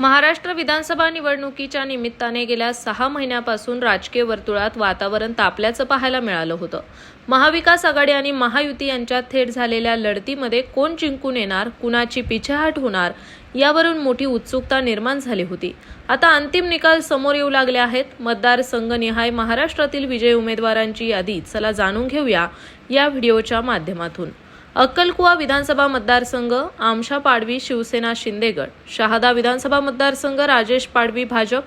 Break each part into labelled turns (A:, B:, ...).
A: महाराष्ट्र विधानसभा निवडणुकीच्या निमित्ताने गेल्या सहा महिन्यापासून राजकीय वर्तुळात वातावरण तापल्याचं पाहायला मिळालं होतं. महाविकास आघाडी आणि महायुती यांच्यात थेट झालेल्या लढतीमध्ये कोण जिंकून येणार कुणाची पिछेहाट होणार यावरून मोठी उत्सुकता निर्माण झाली होती. आता अंतिम निकाल समोर येऊ लागले आहेत. मतदारसंघनिहाय महाराष्ट्रातील विजयी उमेदवारांची यादी चला जाणून घेऊया या व्हिडिओच्या माध्यमातून. अक्कलकुवा विधानसभा मतदारसंघ आमशा पाडवी शिवसेना शिंदेगड. शहादा विधानसभा मतदारसंघ राजेश पाडवी भाजप.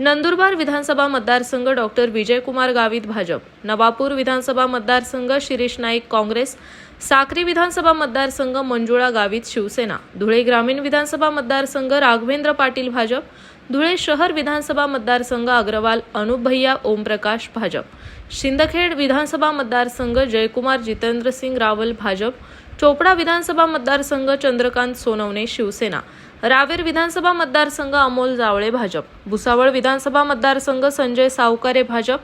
A: नंदुरबार विधानसभा मतदारसंघ डॉक्टर विजयकुमार गावित भाजप. नवापूर विधानसभा मतदारसंघ शिरीष नाईक काँग्रेस. साक्री विधानसभा मतदारसंघ मंजुळा गावित शिवसेना. धुळे ग्रामीण विधानसभा मतदारसंघ राघवेंद्र पाटील भाजप. धुळे शहर विधानसभा मतदारसंघ अग्रवाल अनुप भैया ओमप्रकाश भाजप. शिंदखेड विधानसभा मतदारसंघ जयकुमार जितेंद्र सिंग रावल भाजप. चोपडा विधानसभा मतदारसंघ चंद्रकांत सोनवणे शिवसेना. रावेर विधानसभा मतदारसंघ अमोल जावळे भाजप. भुसावळ विधानसभा मतदारसंघ संजय सावकारे भाजप.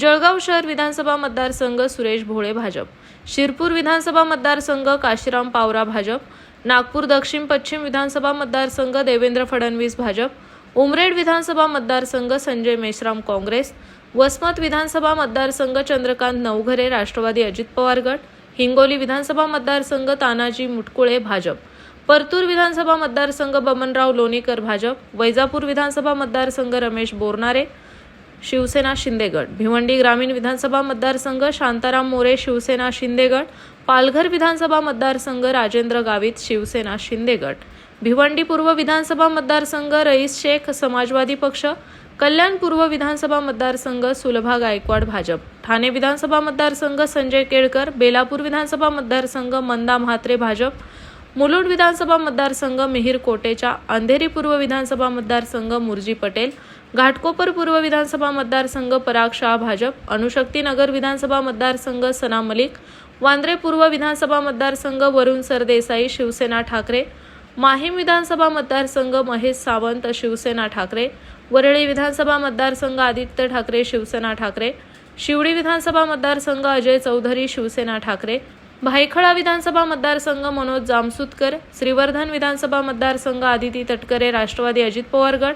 A: जळगाव शहर विधानसभा मतदारसंघ सुरेश भोळे भाजप. शिरपूर विधानसभा मतदारसंघ काशीराम पावरा भाजप. नागपूर दक्षिण पश्चिम विधानसभा मतदारसंघ देवेंद्र फडणवीस भाजप. उमरेड विधानसभा मतदारसंघ संजय मेश्राम काँग्रेस वसमत विधानसभा मतदारसंघ चंद्रकांत नवघरे राष्ट्रवादी अजित पवार गट हिंगोली विधानसभा मतदारसंघ तानाजी मुटकुळे भाजप परतूर विधानसभा मतदारसंघ बमनराव लोणीकर भाजप वैजापूर विधानसभा मतदारसंघ रमेश बोरनारे शिवसेना शिंदेगड भिवंडी ग्रामीण विधानसभा मतदारसंघ शांताराम मोरे शिवसेना शिंदेगड पालघर विधानसभा मतदारसंघ राजेंद्र गावित शिवसेना शिंदेगड भिवंडी पूर्व विधानसभा मतदारसंघ रईस शेख समाजवादी पक्ष कल्याण पूर्व विधानसभा मतदारसंघ सुलभा गायकवाड भाजप. ठाणे विधानसभा मतदारसंघ संजय केळकर बेलापूर विधानसभा मतदारसंघ मंदा म्हात्रे भाजप. मुलुंड विधानसभा मतदारसंघ मिहीर कोटेच्या अंधेरी पूर्व विधानसभा मतदारसंघ मुरजी पटेल. घाटकोपर पूर्व विधानसभा मतदारसंघ पराग शाह भाजप. अनुशक्तीनगर विधानसभा मतदारसंघ सना मलिक. वांद्रे पूर्व विधानसभा मतदारसंघ वरुण सरदेसाई शिवसेना ठाकरे. माहीम विधानसभा मतदारसंघ महेश सावंत शिवसेना ठाकरे वरळी विधानसभा मतदारसंघ आदित्य ठाकरे शिवसेना ठाकरे शिवडी विधानसभा मतदारसंघ अजय चौधरी शिवसेना ठाकरे भायखळा विधानसभा मतदारसंघ मनोज जामसुतकर श्रीवर्धन विधानसभा मतदारसंघ आदिती तटकरे राष्ट्रवादी अजित पवार गट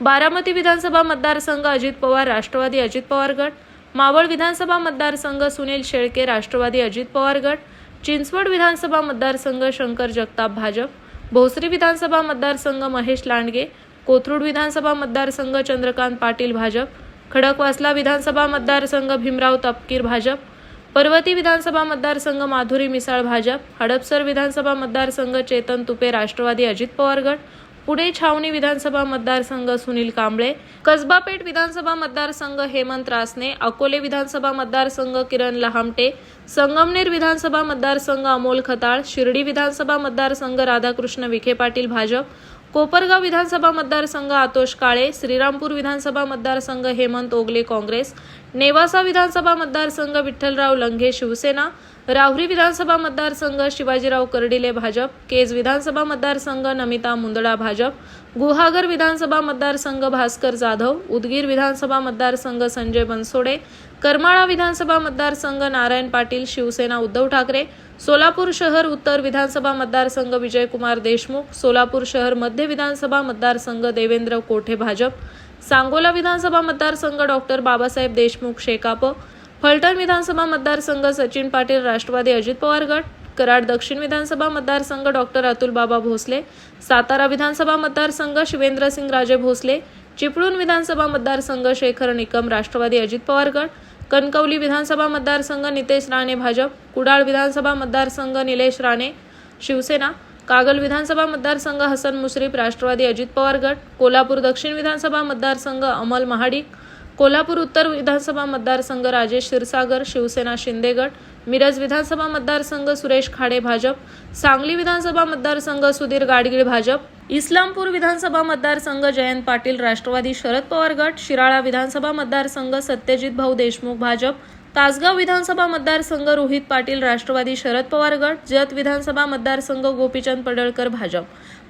A: बारामती विधानसभा मतदारसंघ अजित पवार राष्ट्रवादी अजित पवार गट मावळ विधानसभा मतदारसंघ सुनील शेळके राष्ट्रवादी अजित पवार गट चिंचवड विधानसभा मतदारसंघ शंकर जगताप भाजप भोसरी विधानसभा मतदारसंघ महेश लांडगे कोथरूड विधानसभा मतदारसंघ चंद्रकांत पाटील भाजप खडकवासला विधानसभा मतदारसंघ भीमराव तपकीर भाजप पर्वती विधानसभा मतदारसंघ माधुरी मिसाळ भाजप हडपसर विधानसभा मतदारसंघ चेतन तुपे राष्ट्रवादी अजित पवार गट पुणे छावणी विधानसभा मतदारसंघ सुनील कांबळे कसबापेठ विधानसभा मतदारसंघ हेमंत रासने अकोले विधानसभा मतदारसंघ किरण लहामटे संगमनेर विधानसभा मतदारसंघ अमोल खताळ शिर्डी विधानसभा मतदारसंघ राधाकृष्ण विखे पाटील भाजप कोपरगाव विधानसभा मतदारसंघ आतोष काळे श्रीरामपूर विधानसभा मतदारसंघ हेमंत ओगले काँग्रेस नेवासा विधानसभा मतदारसंघ विठ्ठलराव लंघे शिवसेना राहुरी विधानसभा मतदारसंघ शिवाजीराव कर्डिले भाजप केज विधानसभा मतदारसंघ नमिता मुंदडा भाजप गुहागर विधानसभा मतदारसंघ भास्कर जाधव उदगीर विधानसभा मतदारसंघ संजय बनसोडे करमाळा विधानसभा मतदारसंघ नारायण पाटील शिवसेना उद्धव ठाकरे सोलापूर शहर उत्तर विधानसभा मतदारसंघ विजयकुमार देशमुख सोलापूर शहर मध्य विधानसभा मतदारसंघ देवेंद्र कोठे भाजप सांगोला विधानसभा मतदारसंघ डॉक्टर बाबासाहेब देशमुख शेकाप फलटण विधानसभा मतदारसंघ सचिन पाटील राष्ट्रवादी अजित पवार गट कराड दक्षिण विधानसभा मतदारसंघ डॉक्टर अतुल बाबा भोसले सातारा विधानसभा मतदारसंघ शिवेंद्रसिंग राजे भोसले चिपळूण विधानसभा मतदारसंघ शेखर निकम राष्ट्रवादी अजित पवार गट कणकवली विधानसभा मतदारसंघ नितेश राणे भाजप कुडाळ विधानसभा मतदारसंघ निलेश राणे शिवसेना कागल विधानसभा मतदारसंघ हसन मुश्रीफ राष्ट्रवादी अजित पवार गट कोल्हापूर दक्षिण विधानसभा मतदारसंघ अमल महाडिक कोल्हापूर उत्तर विधानसभा मतदारसंघ राजेश क्षीरसागर शिवसेना शिंदेगड मिरज विधानसभा मतदारसंघ सुरेश खाडे भाजप सांगली विधानसभा मतदारसंघ सुधीर गाडगीळ भाजप इस्लामपूर विधानसभा मतदारसंघ जयंत पाटील राष्ट्रवादी शरद पवार गट शिराळा विधानसभा मतदारसंघ सत्यजित भाऊ देशमुख भाजप तासगाव विधानसभा मतदारसंघ रोहित पाटील राष्ट्रवादी शरद पवार गट जत विधानसभा मतदारसंघ गोपीचंद पडळकर भाजप.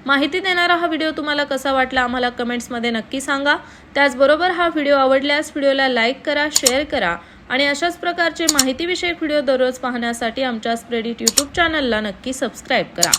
A: माहिती देणारा हा व्हिडिओ तुम्हाला कसा वाटला आम्हाला कमेंट्समध्ये नक्की सांगा. त्याचबरोबर हा व्हिडिओ आवडल्यास व्हिडिओला लाईक करा शेअर करा आणि अशाच प्रकारचे माहितीविषयक व्हिडिओ दररोज पाहण्यासाठी आमच्या स्प्रेडिट यूट्यूब चॅनलला नक्की सबस्क्राईब करा.